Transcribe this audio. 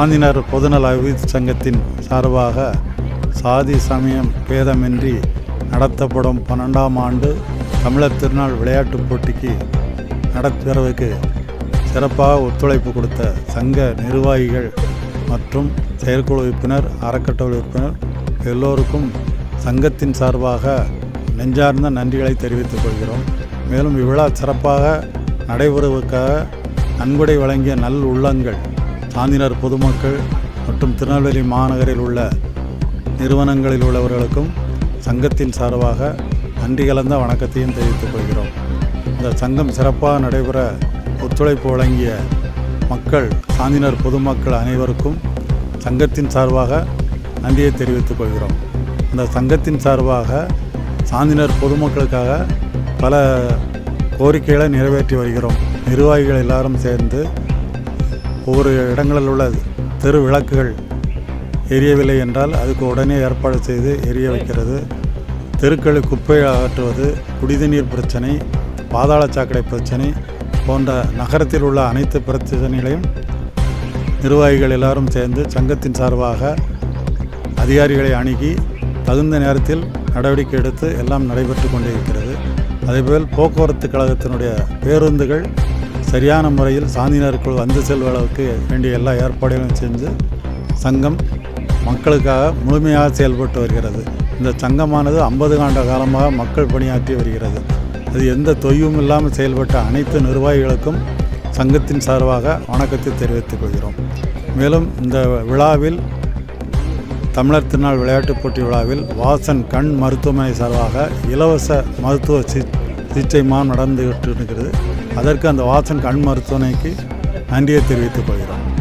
சாந்தினர் பொதுநல அபிவிருத்தி சங்கத்தின் சார்பாக சாதி சமயம் பேதமின்றி நடத்தப்படும் பன்னெண்டாம் ஆண்டு தமிழர் திருநாள் விளையாட்டுப் போட்டிக்கு நடத்துவதற்கு சிறப்பாக ஒத்துழைப்பு கொடுத்த சங்க நிர்வாகிகள் மற்றும் செயற்குழு உறுப்பினர் அறக்கட்டளை உறுப்பினர் எல்லோருக்கும் சங்கத்தின் சார்பாக நெஞ்சார்ந்த நன்றிகளை தெரிவித்துக் கொள்கிறோம். மேலும் இவ்விழா சிறப்பாக நடைபெறுவதற்காக நன்கொடை வழங்கிய நல் உள்ளங்கள் சாந்தினர் பொதுமக்கள் மற்றும் திருநெல்வேலி மாநகரில் உள்ள நிறுவனங்களில் உள்ளவர்களுக்கும் சங்கத்தின் சார்பாக நன்றி கலந்த வணக்கத்தையும் தெரிவித்துக் கொள்கிறோம். இந்த சங்கம் சிறப்பாக நடைபெற ஒத்துழைப்பு வழங்கிய மக்கள் சாந்தினர் பொதுமக்கள் அனைவருக்கும் சங்கத்தின் சார்பாக நன்றியை தெரிவித்துக் கொள்கிறோம். இந்த சங்கத்தின் சார்பாக சாந்தினர் பொதுமக்களுக்காக பல கோரிக்கைகளை நிறைவேற்றி வருகிறோம். நிர்வாகிகள் எல்லாரும் சேர்ந்து ஒவ்வொரு இடங்களில் உள்ள தெரு விளக்குகள் எரியவில்லை என்றால் அதுக்கு உடனே ஏற்பாடு செய்து எரிய வைக்கிறது. தெருக்களை குப்பை அகற்றுவது குடிநீர் பிரச்சனை பாதாள சாக்கடை பிரச்சனை போன்ற நகரத்தில் உள்ள அனைத்து பிரச்சனைகளையும் நிர்வாகிகள் எல்லாரும் சேர்ந்து சங்கத்தின் சார்பாக அதிகாரிகளை அணுகி தகுந்த நேரத்தில் நடவடிக்கை எடுத்து எல்லாம் நடைபெற்று கொண்டிருக்கிறது. அதேபோல் போக்குவரத்து கழகத்தினுடைய பேருந்துகள் சரியான முறையில் சாந்தினருக்குள் வந்து செல்வளவுக்கு வேண்டிய எல்லா ஏற்பாடுகளும் செஞ்சு சங்கம் மக்களுக்காக முழுமையாக செயல்பட்டு வருகிறது. இந்த சங்கமானது ஐம்பது ஆண்டு காலமாக மக்கள் பணியாற்றி வருகிறது. அது எந்த தொய்வும் இல்லாமல் செயல்பட்ட அனைத்து நிர்வாகிகளுக்கும் சங்கத்தின் சார்பாக வணக்கத்தை தெரிவித்துக் கொள்கிறோம். மேலும் இந்த விழாவில் தமிழர் திருநாள் விளையாட்டுப் போட்டி விழாவில் வாசன் கண் மருத்துவமனை சார்பாக இலவச மருத்துவ சி நிச்சயமாக நடந்துகிட்டு இருக்கிறது. அதற்கு அந்த வாசன் கண் மருத்துவமனைக்கு நன்றியை தெரிவித்துக் கொள்கிறோம்.